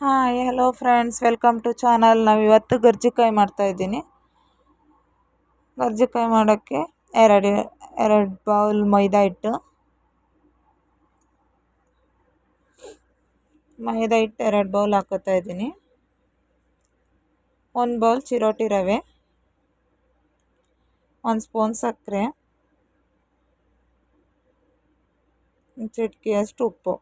Hi hello friends welcome to channel ನಾವು ಇವತ್ತು ಗರ್ಜಿಕಾಯಿ ಮಾಡ್ತಾಯಿದ್ದೀನಿ ಗರ್ಜಿಕಾಯಿ ಮಾಡೋಕ್ಕೆ ಎರಡು ಎರಡು ಬೌಲ್ ಮೈದಾ ಹಿಟ್ಟು. ಮೈದಾ ಹಿಟ್ಟು ಎರಡು ಬೌಲ್ ಹಾಕೋತಾ ಇದ್ದೀನಿ. ಒಂದು ಬೌಲ್ ಚಿರೋಟಿ ರವೆ. ಒಂದು ಸ್ಪೂನ್ ಸಕ್ಕರೆ. ಚಿಟ್ಕಿಯಷ್ಟು ಉಪ್ಪು.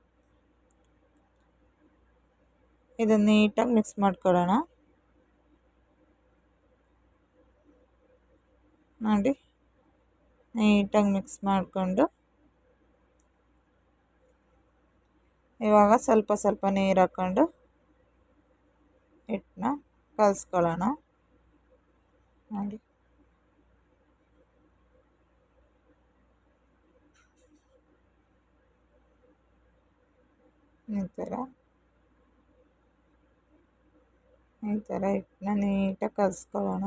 ಇದನ್ನು ನೀಟಾಗಿ ಮಿಕ್ಸ್ ಮಾಡ್ಕೊಳ್ಳೋಣ. ನೋಡಿ, ನೀಟಾಗಿ ಮಿಕ್ಸ್ ಮಾಡಿಕೊಂಡು. ಇವಾಗ ಸ್ವಲ್ಪ ಸ್ವಲ್ಪ ನೀರು ಹಾಕ್ಕೊಂಡು ಹಿಟ್ಟನ್ನ ಕಲಿಸ್ಕೊಳ್ಳೋಣ. ನೋಡಿ. ಈ ಥರ. ಈ ಥರ ಹಿಟ್ಟನ್ನ ನೀಟಾಗಿ ಕಲಿಸ್ಕೊಳ್ಳೋಣ.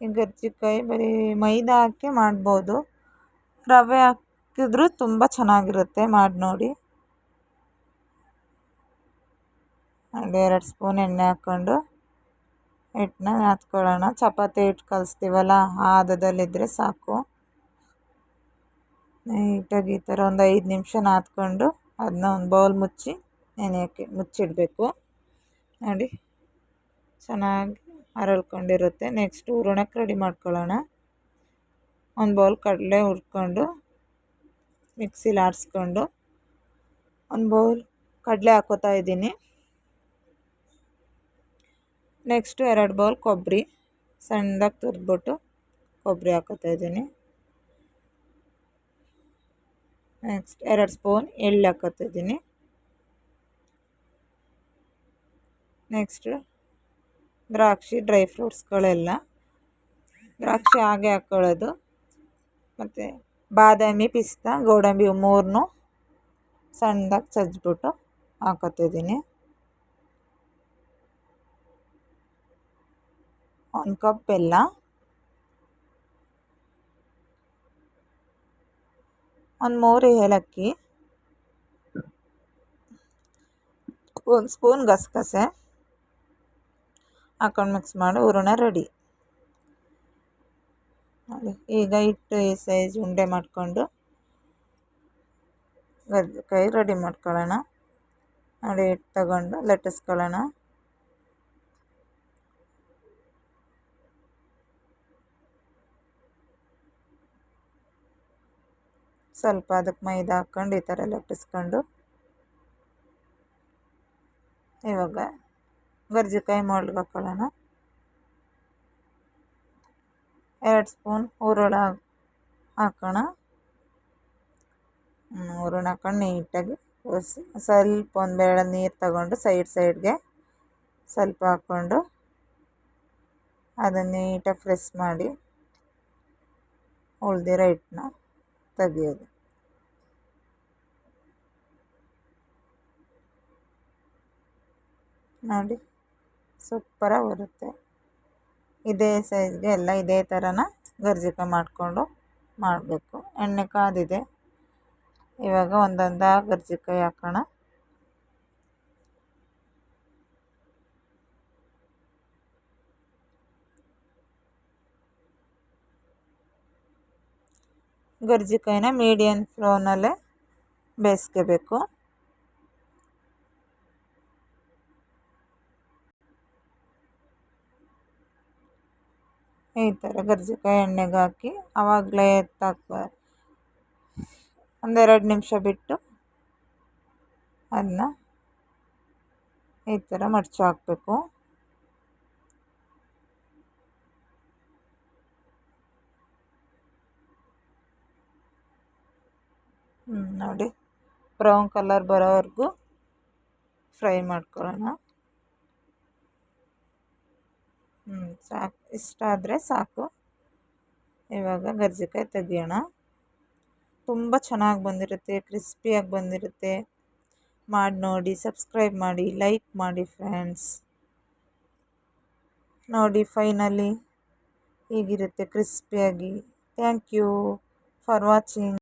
ಈ ಗರ್ಜಿಕಾಯಿ ಬರೀ ಮೈದಾ ಹಾಕಿ ಮಾಡ್ಬೋದು. ರವೆ ಹಾಕಿದ್ರೂ ತುಂಬ ಚೆನ್ನಾಗಿರುತ್ತೆ, ಮಾಡಿ ನೋಡಿ. ಹಾಗೆ ಎರಡು ಸ್ಪೂನ್ ಎಣ್ಣೆ ಹಾಕ್ಕೊಂಡು ಹಿಟ್ಟನ್ನ ನಾದ್ಕೊಳ್ಳೋಣ. ಚಪಾತಿ ಹಿಟ್ಟು ಕಲಿಸ್ತೀವಲ್ಲ, ಆ ಹದದಲ್ಲಿದ್ದರೆ ಸಾಕು. ನೀಟಾಗಿ ಈ ಥರ ಒಂದು ಐದು ನಿಮಿಷ ನಾದ್ಕೊಂಡು ಅದನ್ನ ಒಂದು ಬೌಲ್ ಮುಚ್ಚಿ ನೆನೆಯೋಕ್ಕೆ ಮುಚ್ಚಿಡಬೇಕು. ನೋಡಿ, ಚೆನ್ನಾಗಿ ಅರಳ್ಕೊಂಡಿರುತ್ತೆ. ನೆಕ್ಸ್ಟ್ ಹೂರಣಕ್ಕೆ ರೆಡಿ ಮಾಡ್ಕೊಳ್ಳೋಣ. ಒಂದು ಬೌಲ್ ಕಡಲೆ ಹುರ್ಕೊಂಡು, ಮಿಕ್ಸಿಲಿ ಆಡಿಸ್ಕೊಂಡು ಒಂದು ಬೌಲ್ ಕಡಲೆ ಹಾಕೋತಾ ಇದ್ದೀನಿ. ನೆಕ್ಸ್ಟು ಎರಡು ಬೌಲ್ ಕೊಬ್ಬರಿ, ಸಣ್ಣದಾಗಿ ತುರಿದ್ಬಿಟ್ಟು ಕೊಬ್ಬರಿ ಹಾಕೋತಾ ಇದ್ದೀನಿ. ನೆಕ್ಸ್ಟ್ ಎರಡು ಸ್ಪೂನ್ ಎಳ್ಳು ಹಾಕೋತಿದ್ದೀನಿ ನೆಕ್ಸ್ಟ್ ದ್ರಾಕ್ಷಿ ಡ್ರೈ ಫ್ರೂಟ್ಸ್ಗಳೆಲ್ಲ ದ್ರಾಕ್ಷಿ ಹಾಗೆ ಹಾಕ್ಕೊಳ್ಳೋದು ಮತ್ತು ಬಾದಾಮಿ, ಪಿಸ್ತಾ, ಗೋಡಂಬಿ ಮೂರನ್ನೂ ಸಣ್ಣದಾಗಿ ಚಜ್ಜಿಬಿಟ್ಟು ಹಾಕೋತಿದ್ದೀನಿ ಒಂದು ಕಪ್ ಬೆಲ್ಲ. ಒಂದು ಮೂರು ಏಲಕ್ಕಿ, ಒಂದು ಸ್ಪೂನ್ ಗಸಗಸೆ ಹಾಕೊಂಡು ಮಿಕ್ಸ್ ಮಾಡಿ, ಹೂರಣ ರೆಡಿ ಈಗ ಹಿಟ್ಟು ಈ ಸೈಜ್ ಉಂಡೆ ಮಾಡಿಕೊಂಡು ಕೈ ರೆಡಿ ಮಾಡ್ಕೊಳ್ಳೋಣ. ನೋಡಿ ಹಿಟ್ಟು ತಗೊಂಡು ಲಟ್ಟಿಸ್ಕೊಳ್ಳೋಣ ಸ್ವಲ್ಪ ಅದಕ್ಕೆ ಮೈದಾ ಹಾಕ್ಕೊಂಡು ಈ ಥರ ಲಟ್ಟಿಸ್ಕೊಂಡು ಇವಾಗ ಗರ್ಜಿಕಾಯಿ ಮೊಳ್ಗೆ ಹಾಕ್ಕೊಳ್ಳೋಣ ಎರಡು ಸ್ಪೂನ್ ಹುರುಳ ಹಾಕೋಣ. ಹುರುಳ ಹಾಕೊಂಡು ನೀಟಾಗಿ ಒರೆಸಿ ಸ್ವಲ್ಪ ಒಂದು ಬೇಳೆ ನೀರು ತಗೊಂಡು ಸೈಡ್ ಸೈಡ್ಗೆ ಸ್ವಲ್ಪ ಹಾಕ್ಕೊಂಡು ಅದನ್ನು ನೀಟಾಗಿ ಪ್ರೆಸ್ ಮಾಡಿ ಉಳ್ದಿರೋ ಹಿಟ್ಟನ್ನ ತೆಗಿಯೋದು ನೋಡಿ ಸೂಪರಾಗಿ ಬರುತ್ತೆ. ಇದೇ ಸೈಜ್ಗೆ ಎಲ್ಲ ಇದೇ ಥರನ ಗರ್ಜಿಕಾಯಿ ಮಾಡಿಕೊಂಡು ಮಾಡಬೇಕು. ಎಣ್ಣೆ ಕಾದಿದೆ. ಇವಾಗ ಒಂದೊಂದಾಗಿ ಗರ್ಜಿಕಾಯಿ ಹಾಕೋಣ. ಗರ್ಜಿಕಾಯಿನ ಮೀಡಿಯಮ್ ಫ್ಲೋನಲ್ಲೇ ಬೇಯಿಸ್ಕೋಬೇಕು. ಈ ಥರ ಗರ್ಜಿಕಾಯಿ ಎಣ್ಣೆಗೆ ಹಾಕಿ ಆವಾಗಲೇ ಎತ್ತಾಕ್ಬ ಒಂದೆರಡು ನಿಮಿಷ ಬಿಟ್ಟು ಅದನ್ನ ಈ ಥರ ಮಡಚಿ ಹಾಕಬೇಕು. ನೋಡಿ. ಬ್ರೌನ್ ಕಲರ್ ಬರೋವರೆಗೂ ಫ್ರೈ ಮಾಡ್ಕೊಳ್ಳೋಣ. ಹ್ಞೂ ಸಾಕು. ಇಷ್ಟ ಆದರೆ ಸಾಕು. ಇವಾಗ ಗರ್ಜಿಕಾಯಿ ತೆಗಿಯೋಣ. ತುಂಬ ಚೆನ್ನಾಗಿ ಬಂದಿರುತ್ತೆ ಕ್ರಿಸ್ಪಿಯಾಗಿ ಬಂದಿರುತ್ತೆ. ಮಾಡಿ ನೋಡಿ ಸಬ್ಸ್ಕ್ರೈಬ್ ಮಾಡಿ ಲೈಕ್ ಮಾಡಿ ಫ್ರೆಂಡ್ಸ್ ನೋಡಿ ಫೈನಲಿ ಹೀಗಿರುತ್ತೆ ಕ್ರಿಸ್ಪಿಯಾಗಿ ಥ್ಯಾಂಕ್ ಯು ಫಾರ್ ವಾಚಿಂಗ್